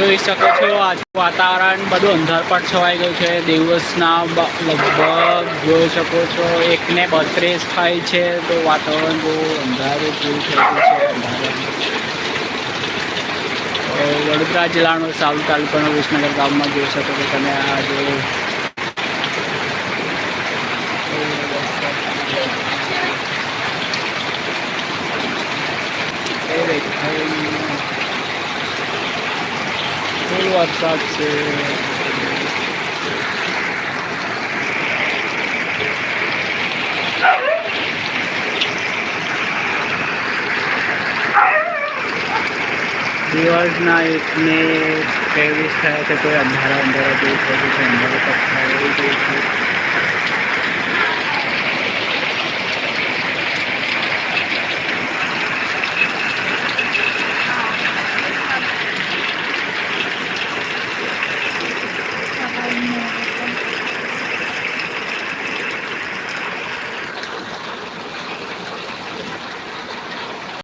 જોઈ શકો છો. આજ વાતાવરણ બધું અંધાર પર છવાઈ ગયું છે. દિવસના લગભગ જોઈ શકો છો. એકને બત્રીસ થાય છે. તો વાતાવરણ બહુ અંધારું જોઈ ગયું છે. વડોદરા જિલ્લાનો સાવલી તાલુકાનો વિસનગર ગામમાં જોઈ શકો છો તમે આ જો એ વરસાદ છે દિવસના એકને ત્રેવીસ થયા છે, કોઈ અંધારા અંધારા જેવું થયું છે અંધારા પથ્થર એવું જેવું છે